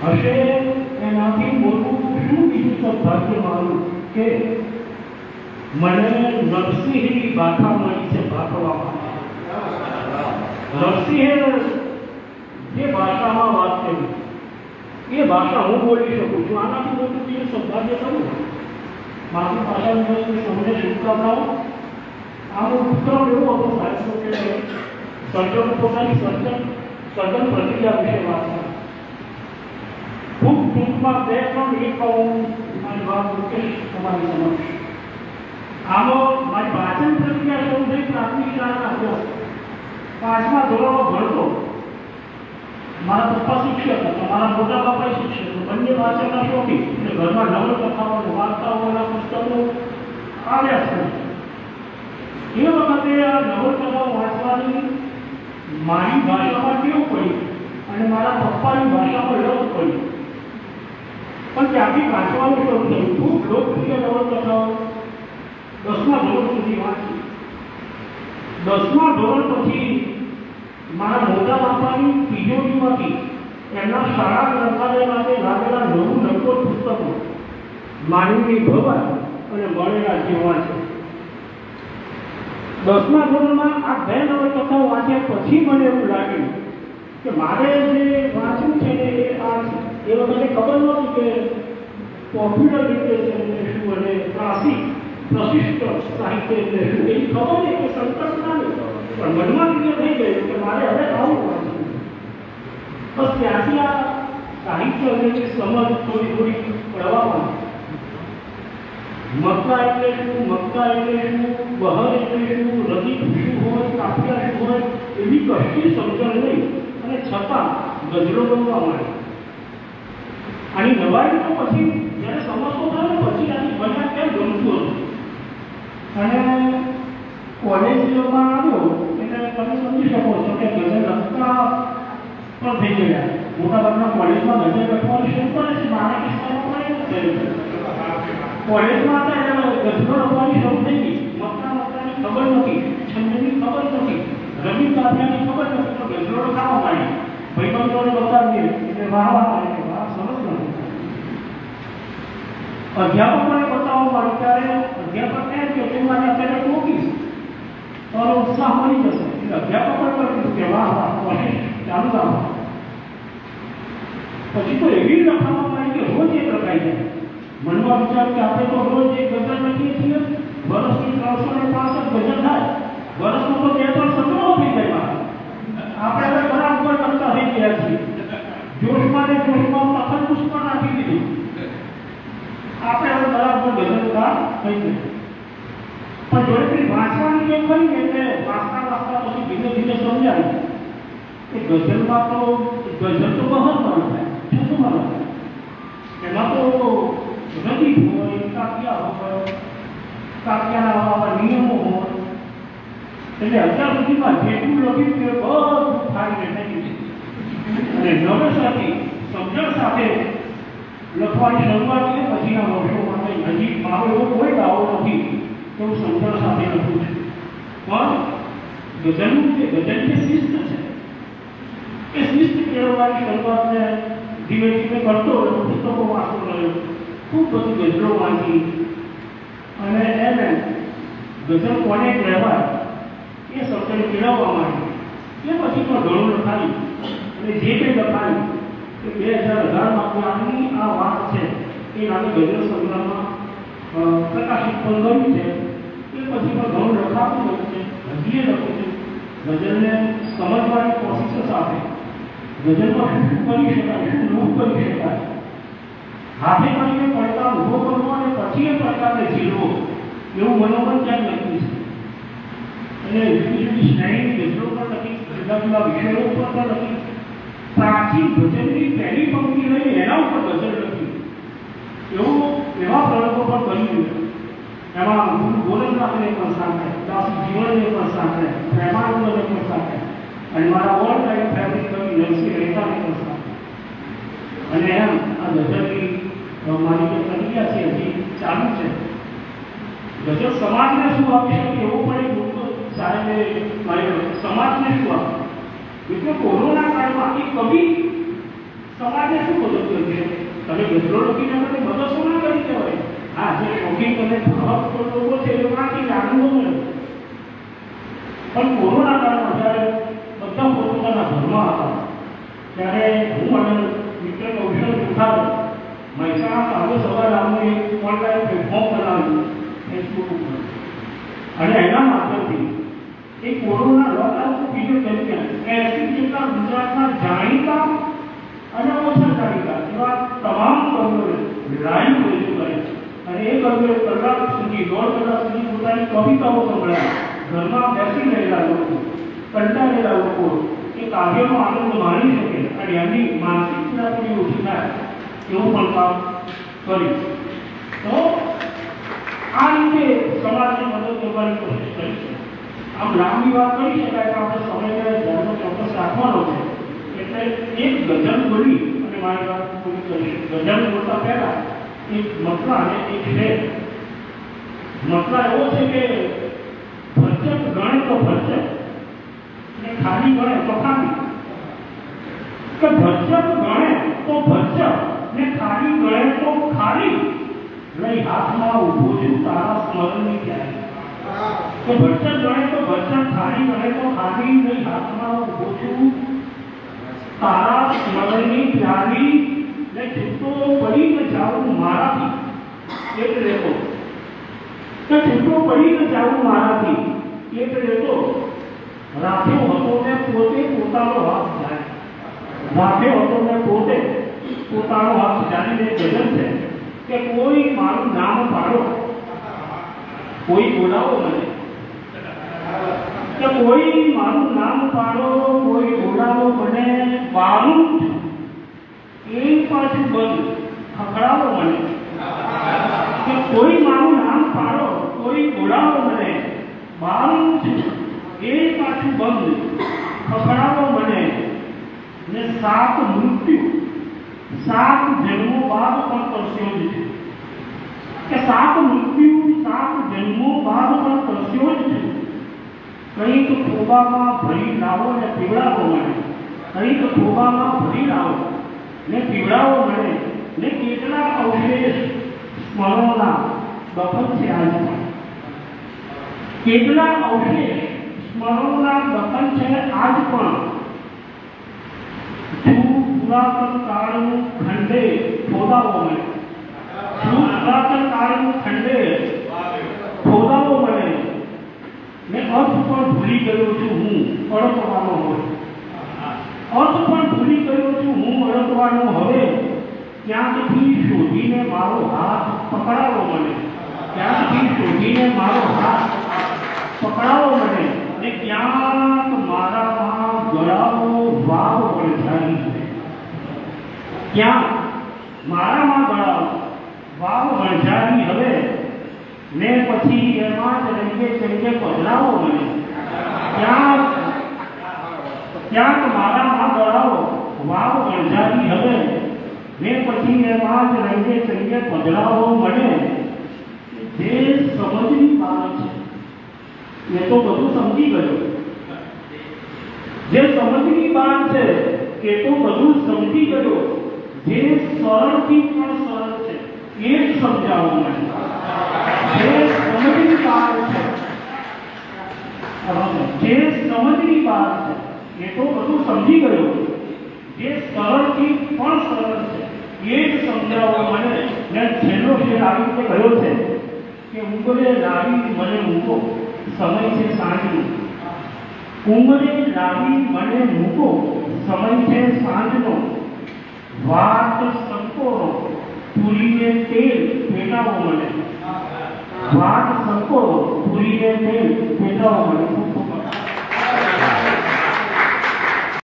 હશે એનાથી મોટું શું બીજું સૌભાગ્ય મારું કે મને નરસિંહની ગાથા મળી છે ભાગવામાં નરસિંહે જે ભાષામાં વાત કરી એ ભાષા હું બોલી શકું છું આનાથી મોટું બીજું સૌભાગ્ય કરું મારી ભાષાની વસ્તુ તમને શુભકામનાઓ આનો ઉપક્રમ એવો હતો સાહેબ કે સર્જન પોતાની સર્જન સર્જન પ્રક્રિયા વિશે વાત કરી ખૂબ ટૂંકમાં બે ત્રણ હું મારી વાત મૂકીશ તમારી સમક્ષ આમાં મારી વાચન પ્રક્રિયા શરૂ થઈ પ્રાથમિક શાળાના અભ્યાસ પાંચમા ધોરણમાં ભણતો મારા પપ્પા શિક્ષક હતા મારા મોટા બાપા શિક્ષક. બંને વાંચનના શોખી એટલે ઘરમાં નવલકથાઓ વાર્તાઓના પુસ્તકો આવ્યા છે એ વખતે આ નવલકથાઓ વાંચવાની મારી ભાષામાં ટેવ પડી અને મારા પપ્પાની ભાષામાં રસ પડી પણ ત્યાંથી વાંચવાનું શરૂ થયું ખૂબ લોકપ્રિય નવલકથાઓ દસમા ધોરણ સુધી વાંચી દસમા ધોરણ પછી મારા મોટા બાપાની તિજોરીમાંથી એમના શાળા ગ્રંથાલય માટે લાગેલા નવું નક્કોર પુસ્તકો માનવી ભવન અને મળેલા જેવા છે દસમા ધોરણમાં આ બે નવલકથાઓ વાંચ્યા પછી મને એવું લાગ્યું કે મારે જે. એ લોકોને ખબર નહોતી કે પોપ્યુલર લિટરેચર એટલે શું અને ક્લાસિક પ્રશિષ્ટ સાહિત્ય એટલે શું, એની ખબર નહીં કે સંકલ્પના નહીં. પણ મનમાં ક્લિયર થઈ ગયું કે મારે હવે આવું બસ ત્યાંથી આ સાહિત્ય અંગેની સમજ થોડી થોડી પડવા માંડી મક્કા એટલે શું, મક્કા એટલે શું, બહર એટલે શું રદીપ શું હોય કાફિયા શું હોય, એવી કશી સમજણ નહીં. અને છતાં ગજરો બનવા માંડી. આની નવાઈ તો પછી જ્યારે સમજતો થયો પછી આની મજા કેમ ગમતું હતું? અને કોલેજમાં આવ્યો, એટલે તમે સમજી શકો છો કે ગઝલ લખતા પણ થઈ ગયા. મોટા ભાગના કોલેજમાં ગઝલ લખવાનું શું કરે છે મારા કિસ્સામાં પણ એવું કોલેજમાં હતા. એટલે ગઝલો લખવાની શરૂ થઈ ગઈ. મકતા મકતાની ખબર નથી, છંદની ખબર નથી, રવિ કાવ્યાની ખબર નથી તો ગઝલો લખાવા માંડી ભાઈબંધોને બતાવીએ, એટલે વાહ વાહ કરે કે વાહ સરસ નથી અધ્યાપકોને બતાવવા માંડ્યું ત્યારે અધ્યાપક એમ કે તું મને અત્યારે ટોકીશ તારો ઉત્સાહ મળી જશે એટલે અધ્યાપકોએ પણ કીધું કે વાહ વાહ કોશિશ ચાલુ રાખો પછી તો એવી લખાવા માંડી કે રોજ એક લખાઈ જાય મનમાં વિચાર કે આપણે તો રોજ એક ગઝલ લખીએ છીએ વર્ષની ત્રણસો ને પાસઠ ગઝલ થાય વર્ષમાં તો બે ત્રણ સત્રો થઈ જાય મારા. આપણે હવે બરાબર કરતા થઈ ગયા છીએ જોશમાં ને જોશમાં પથર પુષ્પ નાખી દીધું આપણે હવે બરાબર થઈ ગયા પણ જોડે વાંચવાની જે કરી એટલે વાંચતા વાંચતા પછી ધીમે ધીમે સમજાય. કે ગઝલમાં તો ગઝલ તો મહત્વનું થાય છે શું મહત્વ એમાં તો રદીફ હોય કાપ્યા હોય કાપ્યાના આવા નિયમો હોય. એટલે અત્યાર સુધીમાં જેટલું લખ્યું છે બધું થઈ ગયું અને નવેસરથી સમજણ સાથે લખવાની શરૂઆત કે પછીના વર્ષોમાં કંઈ હજી મારો એવો કોઈ દાવો નથી કે હું સમજણ સાથે લખું છું. પણ ગઝલનું જે ગઝલની શિસ્ત છે, એ શિસ્ત કેળવવાની શરૂઆતને ધીમે ધીમે કરતો રહ્યો પુસ્તકો વાંચતો રહ્યો. ખૂબ બધી ગઝલો વાંચી. અને એને ગઝલ કોને કહેવાય, એ શબ્દને કેળવવા માટે, એ પછી પણ ઘણું લખાયું. અને જે કંઈ લખાયું કે બે હજાર અઢારમાં આની આ વાત છે, એ નામે ગઝલ સંગ્રહમાં પ્રકાશિત પણ કર્યું છે. એ પછી પણ ઘણું લખાતું રહ્યું છે હજીએ એ લખું છું. ગઝલને સમજવાની કોશિશ સાથે. ગઝલમાં શું કરી શકાય, શું ન કરી શકાય? હાથે કરીને પડકાર ઊભો કરવો અને પછી એ પડકારને ઝીલવો, એવું મનોબળ ક્યાંક લખ્યું છે. અને જુદી જુદી શ્રેણી ગઝલો પણ લખી, જુદા જુદા વિષયો ઉપર પણ લખી પ્રાચીન ભજનની પહેલી પંક્તિ લઈને એના ઉપર ગઝલ લખી એવું એવા પ્રયોગો પણ કર્યું એમાં ગુરુ ગોરખનાથને પણ સાથે, દાસ જીવનને પણ સાથે, પ્રેમાનંદને પણ સાથે, અને મારા ઓલ ટાઈમ ફેવરિટ કવિ નરસિંહ મહેતાને પણ સાથે. અને એમ આ ગઝલની મારી જે પ્રક્રિયા છે, હજી ચાલુ છે. ગઝલ સમાજને શું આપી શકે એવો પણ એક મુદ્દો સાહેબે મારી સમાજને શું આપે મિત્રો, કોરોના કાળમાં એ કવિ સમાજને શું મદદ કરશે તમે લખીને તમે મદદ શું કરી કહેવાય હા, જે શોખીન અને લોકો છે, એ લોકોથી આનંદ મળે પણ કોરોના કાળમાં જ્યારે બધા પોતાના ઘરમાં હતા, ત્યારે હું અને મિત્ર કૌશલ ઉઠાવે મહેસાણા હવે સવારે એક ઓનલાઈન પ્લેટફોર્મ બનાવ્યું ફેસબુક ઉપર. અને એના માધ્યમથી એ કોરોના લોકડાઉન પીરિયડ દરમિયાન એસી જેટલા ગુજરાતના જાણીતા અને ઓછા જાણીતા એવા તમામ કર્મીઓને લાઈવ રજૂ કરે કર્મીઓ કલાક સુધી, દોઢ કલાક સુધી પોતાની કવિતાઓ સંભળાય. ઘરમાં બેસી રહેલા લોકો, કંટાળેલા લોકો, એ કાવ્યનો આનંદ માણી શકે અને એમની માનસિક થોડી ઓછી થાય. એવું પણ કામ કર્યું. તો, આ રીતે સમાજને મદદ કરવાની કોશિશ કરી છે. આમ લાંબી વાત કરી શકાય કે આપણે સમયને ધર્મ ચોક્કસ રાખવાનો છે. એટલે એક ગઝલ બોલી અને મારી વાત પૂરી કરી ગઝલ બોલતા પહેલા એક મતલા અને એક શેર મતલા એવો છે કે ભરચક ગણે તો ભરચક ને ખાલી ગણે તો ખાલી કે ભરચક ગણે તો ભરચક ને ખાલી ગણે તો ખાલી લઈ હાથમાં ઊભો છું તારા સ્મરણની ક્યારે કે ભરચક ગણે તો ભરચક ખાલી ગણે તો ખાલી લઈ હાથમાં ઊભો છું તારા સ્મરણની પ્યારી ને છૂટો પડી ન જાઉં મારાથી. એટલે તો કે છૂટો પડી ન જાઉં મારાથી. એટલે તો રાખ્યો હતો ને પોતે પોતાનો હાથ જાય રાખ્યો હતો ને પોતે પોતાનો હાથ જાણીને ગજન છે. કે કોઈ મારું નામ પાડો. કોઈ બોલાવો મને. કે કોઈ મારું નામ પાડો, કોઈ બોલાવો મને. બારું. એ પાછું બંધ. ખખડાવો મને. કે કોઈ મારું નામ પાડો, કોઈ બોલાવો મને. મારું છે, એ પાછું બંધ. ખખડાવો મને. ને સાત મૃત્યુ. સાત જન્મો બાદ પણ કરશો જ છે. કે સાત મૃત્યુ સાત જન્મો બાદ પણ કરશો જ છે. કંઈક ખોબામાં ભરી લાવો ને પીવડાવો મને. કંઈક ખોબામાં ભરી લાવો ને પીવડાવો મને. ને કેટલા અવશેષ સ્મરણોના દફન છે આજ પણ કેટલા અવશેષ સ્મરણોના દફન છે આજ પણ શું પુરાતન કાળનું ખંડે ખોદાવો મને શું પુરાતન કાળનું ખંડે ખોદાવો મને ને અર્થ પણ ભૂલી ગયો છું હું અડકવાનો હોય અર્થ પણ ભૂલી ગયો છું હું અડકવાનો હવે ક્યાંકથી શોધીને મારો હાથ પકડાવો મને ક્યાંકથી શોધીને મારો હાથ પકડાવો મને ને ક્યાંક મારામાં ગળાવો વાવ વળજારી છે ક્યાંક મારામાં ગળાવો વાવ વળજારી હવે ને પછી એમાં જ રંગે ચંગે પધરાવો મને ક્યાંક ક્યાંક મારામાં ગળાવો વાવ વળજારી હવે ને પછી એમાં જ રંગે ચંગે પધરાવો મને જે સમજની વાત છે એ તો બધું સમજી ગયો જે સમજની વાત છે એ તો બધું સમજી ગયો જે સરળથી પણ સરળ છે એ જ સમજાવો મને જે સમજની વાત છે જે સમજની વાત છે એ તો બધું સમજી ગયો જે સરળથી પણ સરળ છે એ જ સમજાવવા માટે ને છેલ્લો શેર આવી રીતે કહ્યો છે કે ઉંમરે લાવી મને મૂકો, સમય છે સાંજનો. ઉંમરે લાવી મને મૂકો, સમય છે સાંજનો. વાત સંકોરો પૂરીને તેલ ફેટાવો મને. વાત સંકોરો પૂરીને તેલ ફેટાવો મને.